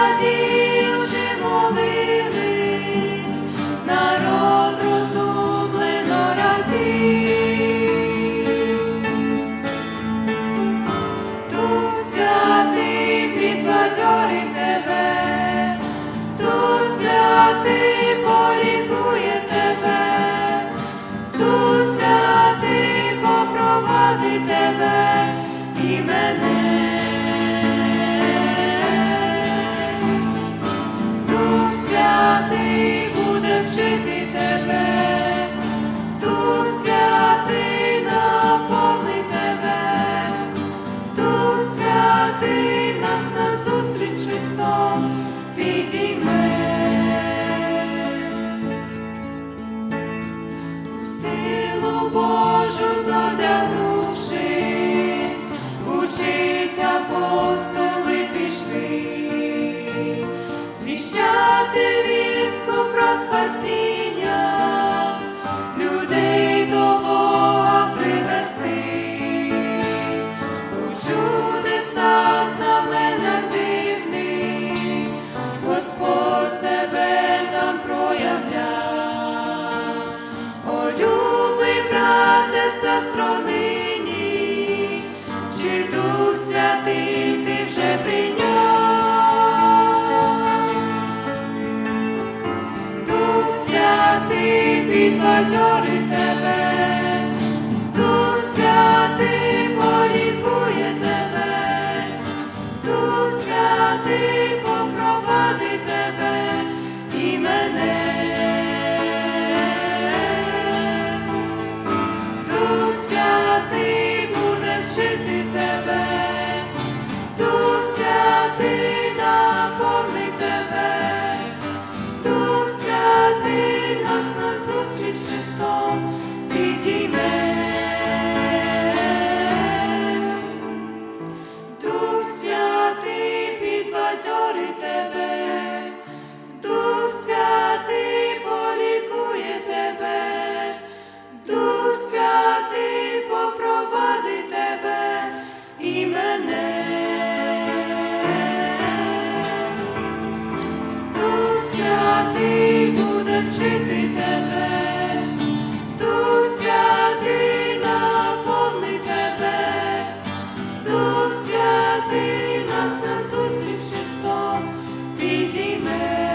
Body. Звіщати вістку про спасіння, людей до Бога привести, у чудеса знаменах дивних, Господь себе там проявляв. О, любий брате, сестро нині, чи Дух Святий ти вже прийняв? Підбадьорить тебе, Дух Святий полікує тебе, Дух Святий попровадить тебе зустріч з Христом підійме. ти нас на зустріч Христом підійме.